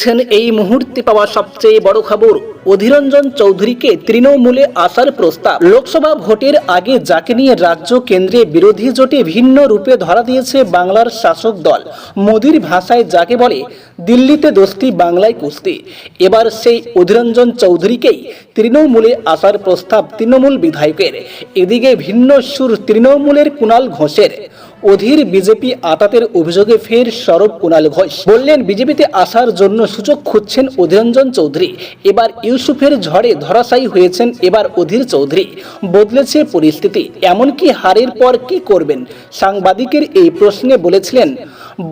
দেখছেন এই মুহূর্তে পাওয়া সবচেয়ে বড় খবর। অধীরঞ্জন চৌধুরীকে তৃণমূলে আসার প্রস্তাব। লোকসভা ভোটের আগে যাকে নিয়ে রাজ্য কেন্দ্রে বিরোধী জোটে ভিন্ন রূপে ধরা দিয়েছে বাংলার শাসক দল। মোদির ভাষায় যাকে বলে, দিল্লিতে দোস্তি, বাংলায় কুস্তি। এবার সেই অধীরঞ্জন চৌধুরীকেই তৃণমূলে আসার প্রস্তাব তৃণমূল বিধায়কের। এদিকে ভিন্ন সুর তৃণমূলের কুণাল ঘোষের। অধীর বিজেপি আতাতের অভিযোগে ফের সরব কুণাল ঘোষ। বললেন, বিজেপিতে আসার জন্য সুযোগ খুঁজছেন অধীরঞ্জন চৌধুরী। এবার ইউসুফের ঝড়ে ধরাশায়ী হয়েছেন এবার অধীর চৌধুরী। বদলেছে পরিস্থিতি। এমনকি হারের পর কি করবেন? সাংবাদিকের এই প্রশ্নে বলেছিলেন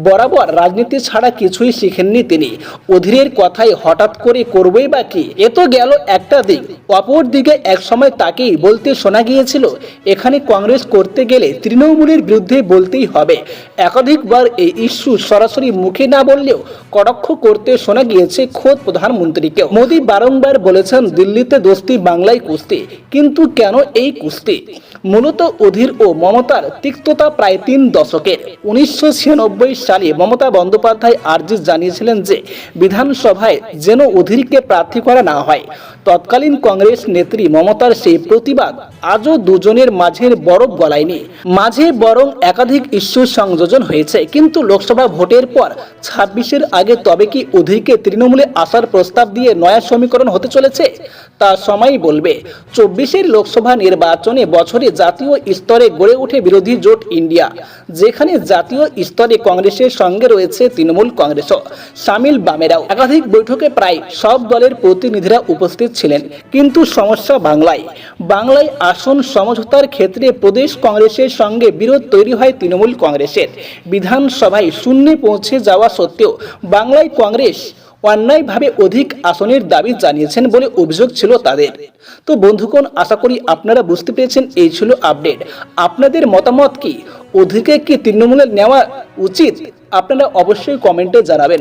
বরাবর রাজনীতি ছাড়া কিছুই শিখেননি তিনি। অধীরের কথাই হঠাৎ করে করবেই বা কি? এ তো গেল একটা দিক। অপর দিকে একসময় তাকেই বলতে শোনা গিয়েছিল, এখানে কংগ্রেস করতে গেলে তৃণমূলের বিরুদ্ধে বলতেই হবে। একাধিকবার এই ইস্যু সরাসরি মুখে না বললেও কটাক্ষ করতে শোনা গিয়েছে খোদ প্রধানমন্ত্রীকে মোদী বারংবার বলেছেন, দিল্লিতে দোস্তি, বাংলায় কুস্তি। কিন্তু কেন এই কুস্তি? মূলত অধীর ও মমতার তিক্ততা প্রায় তিন দশকের। উনিশশো সালে মমতা বন্দ্যোপাধ্যায় আর্জি জানিয়েছিলেন যে, বিধানসভায় যেন অধীরকে প্রার্থী করা না হয়। তৎকালীন কংগ্রেস নেত্রী মমতার সেই প্রতিবাদ আজও দুজনের মাঝের বরফ গলায়নি। মাঝে বরং একাধিক ইস্যু সংযোজন হয়েছে। কিন্তু লোকসভা ভোটের পর ছাব্বিশের আগে তবে কি অধীরকে তৃণমূলে আসার প্রস্তাব দিয়ে নয়া সমীকরণ হতে চলেছে? তা সময় বলবে। চব্বিশের লোকসভা নির্বাচনে বছরে জাতীয় স্তরে গড়ে ওঠে বিরোধী জোট ইন্ডিয়া, যেখানে জাতীয় স্তরে কংগ্রেসের সঙ্গে রয়েছে তৃণমূল কংগ্রেসও। সামিল বামেরাও। একাধিক বৈঠকে প্রায় সব দলের প্রতিনিধিরা উপস্থিত ছিলেন, কিন্তু সমস্যা বাংলায়। বাংলায় আসন সমঝোতার ক্ষেত্রে প্রদেশ কংগ্রেসের সঙ্গে বিরোধ তৈরি হয় তৃণমূল কংগ্রেসের। বিধানসভায় শূন্যে পৌঁছে যাওয়া সত্ত্বেও বাংলায় কংগ্রেস অন্যায়ভাবে অধিক আসনের দাবি জানিয়েছেন বলে অভিযোগ ছিল তাদের। তো বন্ধুগণ, আশা করি আপনারা বুঝতে পেরেছেন, এই ছিল আপডেট। আপনাদের মতামত কি? অধিকে কি তৃণমূলের নেওয়া উচিত? আপনারা অবশ্যই কমেন্টে জানাবেন।